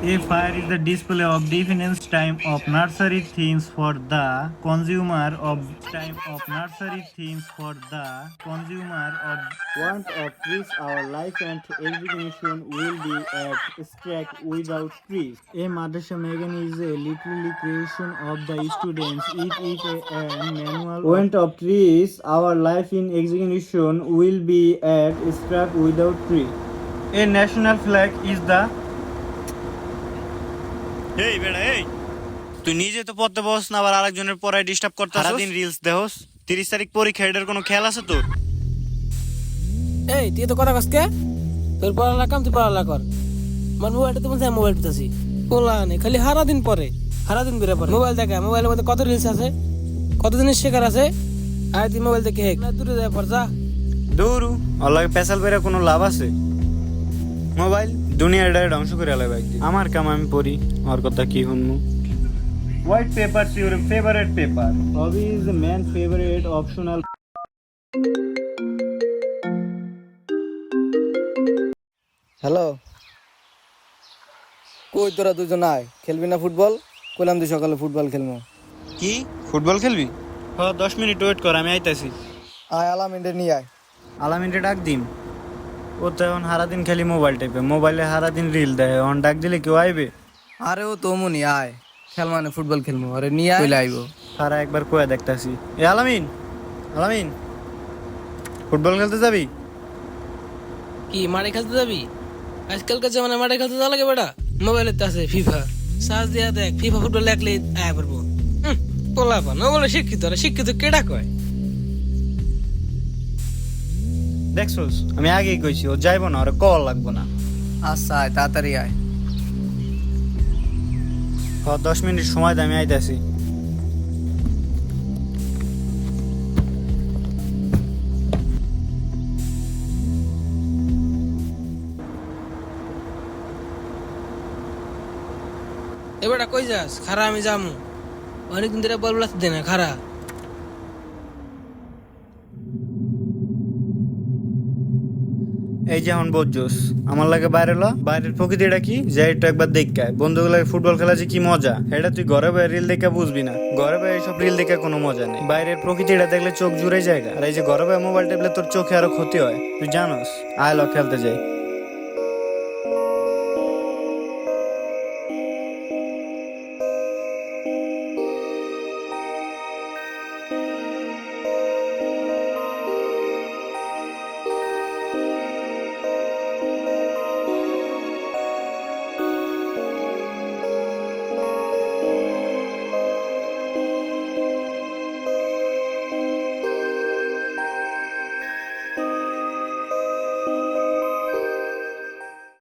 A fire is the display of definition time of nursery things for the consumer of time of nursery things for the consumer of want of which our life and education will be at stake without trees. A madrasa Megan is a literally creation of the students. It is a, a manual want of trees. Our life in execution will be at stake without trees. A national flag is the এই বেড়া এই। তুই নিজে তো পড়তে বস না আবার আরেকজনের পড়ায় ডিস্টার্ব করতে সারাদিন রিলস দেহস তিরিশ তারিখ পরীক্ষা এটার কোনো খেয়াল আছে তোর? এই তুই তো কথা কসকে তোর পড়ালা কাম তুই পড়ালা কর। আমার মোবাইলটা তো মনে হয় মোবাইল টিপতেছি বললা নেই খালি হারা দিন পরে হারা দিন বেরো পরে মোবাইল দেখে মোবাইলের মধ্যে কত রিলস আছে কত জিনিস শেখার আছে। আর তুই মোবাইল দেখে হেক না দূরে যায় পর যা। দৌড়ু আল্লাহকে পেশাল বেরা কোনো লাভ আছে? মোবাইল? দুনিয়াটা ধ্বংস করে আলাদা একদিন। আমার কাম আমি পড়ি আর কথা কি শুনব? White paper is your favorite paper. Hobby is the man favorite optional. Hello কই তোরা দুজন আয়? খেলবি না ফুটবল? কইলাম তুই সকালে ফুটবল খেলব কি? ফুটবল খেলবি? হ দশ মিনিট ওয়েট কর আমি আইতাছি। আয় আলাম ইন্ডে নিয়ে আয়। আলামিনটা ডাক দিন ও তো এখন সারাদিন খালি মোবাইল টাইপে মোবাইলে সারাদিন রিল দেয় এখন ডাক দিলে কেউ আইবে? আরে ও তো মনি আয়। খেল মানে ফুটবল খেলব আরে নিয়ে আয়। কইলে আইবো। সারা একবার কয়ে দেখতাছি। এ আলামিন আলামিন ফুটবল খেলতে যাবি? কি মাঠে খেলতে যাবি? আজকালকার জামানে মাঠে খেলতে যাওয়া লাগে বেটা। মোবাইলের তো আছে ফিফা সার্চ দিয়া দেখ ফিফা ফুটবল লাগলে আয় পারব পোলা পান ও বলে শিক্ষিত আর শিক্ষিত কেডা কয়? দেখছোস আমি আগেই কইছি ও যাইবো না আর কল লাগবো না। আচ্ছা আয় তাড়াতাড়ি আয়। হ দশ মিনিট সময় দে আমি আইতাছি। এ বেটা কই যাস? খারা আমি যামু। অনেকদিন ধরে বল বলাতে দে না খারা এই যেমন এখন আমার লাগে বাইরে ল। বাইরের প্রকৃতিটা কি? যে একটু একবার দেখায় বন্ধুগুলো ফুটবল খেলা যে কি মজা? এটা তুই ঘরে বাইরে রিল দেখে বুঝবি না। ঘরে বাইরে এইসব রিল দেখে কোনো মজা নেই। বাইরের প্রকৃতিটা দেখলে চোখ জুড়ে যায় আর এই যে ঘরে বাইরে মোবাইল টেবলে তোর চোখে আরও ক্ষতি হয়। তুই জানোস, আয় ল খেলতে যাই।